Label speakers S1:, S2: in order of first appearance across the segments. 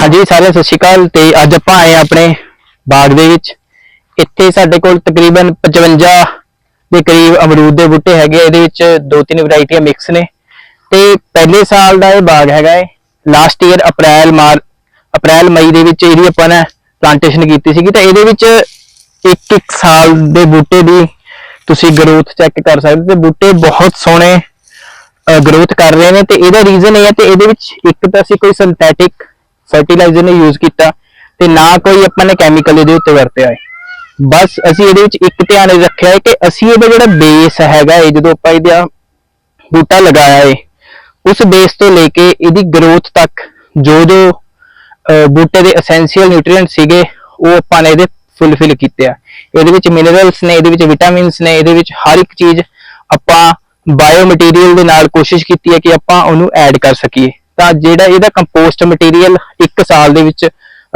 S1: ਹਾਂਜੀ ਸਾਰਿਆਂ ਸਤਿ ਸ਼੍ਰੀ ਅਕਾਲ ਤੇ ਅੱਜ ਆਪਾਂ ਆਏ ਹਾਂ ਆਪਣੇ ਬਾਗ ਦੇ ਵਿੱਚ। ਇੱਥੇ ਸਾਡੇ ਕੋਲ ਤਕਰੀਬਨ 55 ਦੇ ਕਰੀਬ ਅਮਰੂਦ ਦੇ ਬੂਟੇ ਹੈਗੇ ਆ। ਇਹਦੇ ਵਿੱਚ ਦੋ ਤਿੰਨ ਵੈਰਾਈਟੀਆਂ ਮਿਕਸ ਨੇ। ਤੇ ਪਹਿਲੇ ਸਾਲ ਦਾ ਇਹ ਬਾਗ ਹੈਗਾ ਹੈ ਲਾਸਟ ਈਅਰ ਅਪ੍ਰੈਲ, ਮਾਰ, ਅਪ੍ਰੈਲ, ਮਈ ਦੇ ਵਿੱਚ ਇਹਦੀ ਆਪਾਂ ਨੇ ਪਲਾਂਟੇਸ਼ਨ ਕੀਤੀ ਸੀਗੀ। ਤਾਂ ਇਹਦੇ ਵਿੱਚ ਇੱਕ ਇੱਕ ਸਾਲ ਦੇ ਬੂਟੇ ਦੀ ਤੁਸੀਂ ਗਰੋਥ ਚੈੱਕ ਕਰ ਸਕਦੇ ਤੇ ਬੂਟੇ ਬਹੁਤ ਸੋਹਣੇ ਗਰੋਥ ਕਰ ਰਹੇ ਨੇ। ਤੇ ਇਹਦਾ ਰੀਜ਼ਨ ਇਹ ਹੈ ਤੇ ਇਹਦੇ ਵਿੱਚ ਇੱਕ ਤਾਂ ਅਸੀਂ ਕੋਈ ਸਿੰਥੈਟਿਕ ਫਰਟੀਲਾਈਜ਼ਰ ਨੇ ਯੂਜ਼ ਕੀਤਾ ਤੇ ਨਾ ਕੋਈ ਆਪਾਂ ਨੇ ਕੈਮੀਕਲ ਇਹਦੇ ਉੱਤੇ ਵਰਤਿਆ ਹੈ। ਬਸ ਅਸੀਂ ਇਹਦੇ ਵਿੱਚ ਇੱਕ ਧਿਆਨ ਰੱਖਿਆ ਹੈ ਕਿ ਅਸੀਂ ਇਹਦਾ ਜਿਹੜਾ ਬੇਸ ਹੈਗਾ ਹੈ ਜਦੋਂ ਆਪਾਂ ਇਹਦਾ ਬੂਟਾ ਲਗਾਇਆ ਹੈ, ਉਸ ਬੇਸ ਤੋਂ ਲੈ ਕੇ ਇਹਦੀ ਗਰੋਥ ਤੱਕ ਜੋ ਜੋ ਬੂਟੇ ਦੇ ਐਸੈਂਸ਼ੀਅਲ ਨਿਊਟ੍ਰੀਐਂਟ ਸੀਗੇ, ਉਹ ਆਪਾਂ ਨੇ ਇਹਦੇ ਫੁੱਲਫਿਲ ਕੀਤੇ ਆ। ਇਹਦੇ ਵਿੱਚ ਮਿਨਰਲਸ ਨੇ, ਇਹਦੇ ਵਿੱਚ ਵਿਟਾਮਿਨਸ ਨੇ, ਇਹਦੇ ਵਿੱਚ ਹਰ ਇੱਕ ਚੀਜ਼ ਆਪਾਂ ਬਾਇਓ ਮਟੀਰੀਅਲ ਦੇ ਨਾਲ ਕੋਸ਼ਿਸ਼ ਕੀਤੀ ਹੈ ਕਿ ਆਪਾਂ ਉਹਨੂੰ ਐਡ ਕਰ ਸਕੀਏ। ਤਾਂ ਜਿਹੜਾ ਇਹਦਾ ਕੰਪੋਸਟ ਮਟੀਰੀਅਲ ਇੱਕ ਸਾਲ ਦੇ ਵਿੱਚ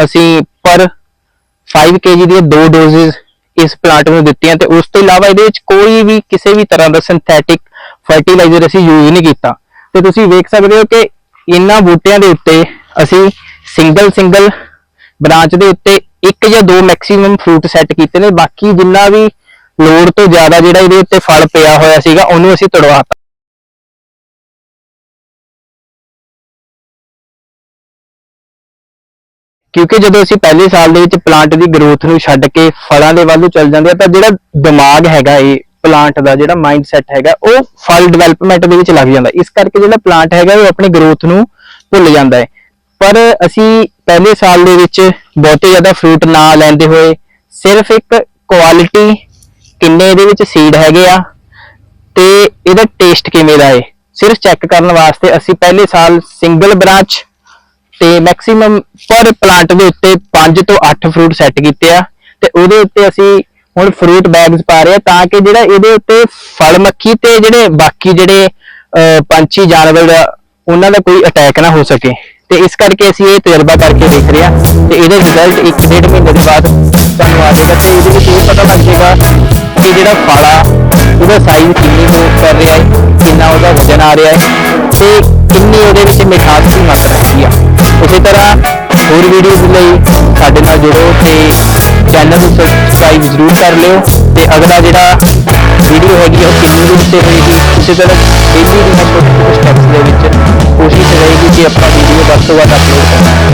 S1: ਅਸੀਂ ਪਰ 5 kg ਦੀਆਂ ਦੋ ਡੋਜ਼ਸ ਇਸ ਪਲਾਂਟ ਨੂੰ ਦਿੱਤੀਆਂ ਤੇ ਉਸ ਤੋਂ ਇਲਾਵਾ ਇਹਦੇ ਵਿੱਚ ਕੋਈ ਵੀ ਕਿਸੇ ਵੀ ਤਰ੍ਹਾਂ ਦਾ ਸਿੰਥੈਟਿਕ ਫਰਟੀਲਾਈਜ਼ਰ ਅਸੀਂ ਯੂਜ਼ ਨਹੀਂ ਕੀਤਾ। ਤੇ ਤੁਸੀਂ ਵੇਖ ਸਕਦੇ ਹੋ ਕਿ ਇਹਨਾਂ ਬੂਟਿਆਂ ਦੇ ਉੱਤੇ ਅਸੀਂ ਸਿੰਗਲ ਸਿੰਗਲ ਬ੍ਰਾਂਚ ਦੇ ਉੱਤੇ ਇੱਕ ਜਾਂ ਦੋ ਮੈਕਸਿਮਮ ਫਰੂਟ ਸੈੱਟ ਕੀਤੇ ਨੇ। ਬਾਕੀ ਜਿੰਨਾ ਵੀ ਲੋੜ ਤੋਂ ਜ਼ਿਆਦਾ ਜਿਹੜਾ ਇਹਦੇ ਉੱਤੇ ਫਲ ਪਿਆ ਹੋਇਆ ਸੀਗਾ, ਉਹਨੂੰ ਅਸੀਂ ਤੜਵਾਤਾ। ਕਿਉਂਕਿ ਜਦੋਂ ਅਸੀਂ ਪਹਿਲੇ ਸਾਲ ਦੇ ਵਿੱਚ ਪਲਾਂਟ ਦੀ ਗਰੋਥ ਨੂੰ ਛੱਡ ਕੇ ਫਲਾਂ ਦੇ ਵੱਲ ਨੂੰ ਚੱਲ ਜਾਂਦੇ ਆ ਤਾਂ ਜਿਹੜਾ ਦਿਮਾਗ ਹੈਗਾ ਇਹ ਪਲਾਂਟ ਦਾ, ਜਿਹੜਾ ਮਾਈਂਡ ਸੈਟ ਹੈਗਾ, ਉਹ ਫਲ ਡਿਵੈਲਪਮੈਂਟ ਦੇ ਵਿੱਚ ਲੱਗ ਜਾਂਦਾ। ਇਸ ਕਰਕੇ ਜਿਹੜਾ ਪਲਾਂਟ ਹੈਗਾ, ਉਹ ਆਪਣੀ ਗਰੋਥ ਨੂੰ ਭੁੱਲ ਜਾਂਦਾ ਹੈ। ਪਰ ਅਸੀਂ ਪਹਿਲੇ ਸਾਲ ਦੇ ਵਿੱਚ ਬਹੁਤੇ ਜ਼ਿਆਦਾ ਫਰੂਟ ਨਾ ਲੈਂਦੇ ਹੋਏ, ਸਿਰਫ ਇੱਕ ਕੁਆਲਿਟੀ ਕਿੰਨੇ ਇਹਦੇ ਵਿੱਚ ਸੀਡ ਹੈਗੇ ਆ, ਤੇ ਇਹਦਾ ਟੇਸਟ ਕਿਵੇਂ ਦਾ ਹੈ, ਸਿਰਫ ਚੈੱਕ ਕਰਨ ਵਾਸਤੇ ਅਸੀਂ ਪਹਿਲੇ ਸਾਲ ਸਿੰਗਲ ਬ੍ਰਾਂਚ ਤੇ ਮੈਕਸਿਮਮ ਪਰ ਪਲਾਂਟ ਦੇ ਉੱਤੇ 5 ਤੋਂ 8 ਫਰੂਟ ਸੈੱਟ ਕੀਤੇ ਆ ਤੇ ਉਹਦੇ ਉੱਤੇ ਅਸੀਂ ਹੁਣ ਫਰੂਟ ਬੈਗਸ ਪਾ ਰਹੇ ਆ ਤਾਂ ਕਿ ਜਿਹੜਾ ਇਹਦੇ ਉੱਤੇ ਫਲ ਮੱਖੀ ਤੇ ਜਿਹੜੇ ਬਾਕੀ ਜਿਹੜੇ ਪੰਛੀ ਜਾਨਵਰ ਆ, ਉਹਨਾਂ ਦਾ ਕੋਈ ਅਟੈਕ ਨਾ ਹੋ ਸਕੇ। ਤੇ ਇਸ ਕਰਕੇ ਅਸੀਂ ਇਹ ਤਜਰਬਾ ਕਰਕੇ ਦੇਖ ਰਹੇ ਆ ਤੇ ਇਹਦਾ ਰਿਜ਼ਲਟ 1.5 ਮਹੀਨੇ ਦੇ ਬਾਅਦ ਤੁਹਾਨੂੰ ਆ ਜਾਏਗਾ ਤੇ ਇਹਦੇ ਵਿੱਚ ਇਹ ਪਤਾ ਲੱਗ ਜਾਏਗਾ ਕਿ ਜਿਹੜਾ ਫਲ ਆ ਉਹਦਾ ਸਾਈਜ਼ ਕਿੰਨੀ ਹੋ ਕਰ ਰਿਹਾ ਹੈ ਕਿੰਨਾ ਉਹਦਾ ਵਜਨ ਆ ਰਿਹਾ ਹੈ ਤੇ ਕਿੰਨੀ ਉਹਦੇ ਵਿੱਚ ਮਿਠਾਸ ਦੀ ਮਾਤਰਾ ਹੈਗੀ ਆ। ਇਸੇ ਤਰ੍ਹਾਂ ਹੋਰ ਵੀਡੀਓਜ਼ ਲਈ ਸਾਡੇ ਨਾਲ ਜੁੜੋ ਤੇ ਚੈਨਲ ਨੂੰ ਸਬਸਕ੍ਰਾਈਬ ਜ਼ਰੂਰ ਕਰ ਲਿਓ ਤੇ ਅਗਲਾ ਜਿਹੜਾ ਵੀਡੀਓ ਹੈਗੀ ਉਹ ਕਿੰਨੀ ਦਿਨ ਤੇ ਹੋਏਗੀ ਉਸੇ ਤਰ੍ਹਾਂ ਡੇਲੀ ਦੀਆਂ ਛੋਟੇ ਸਟੈਪਸ ਦੇ ਵਿੱਚ ਕੋਸ਼ਿਸ਼ ਰਹੇਗੀ ਕਿ ਆਪਾਂ ਵੀਡੀਓ ਵੱਧ ਤੋਂ ਵੱਧ ਅਪਲੋਡ ਕਰਾਂ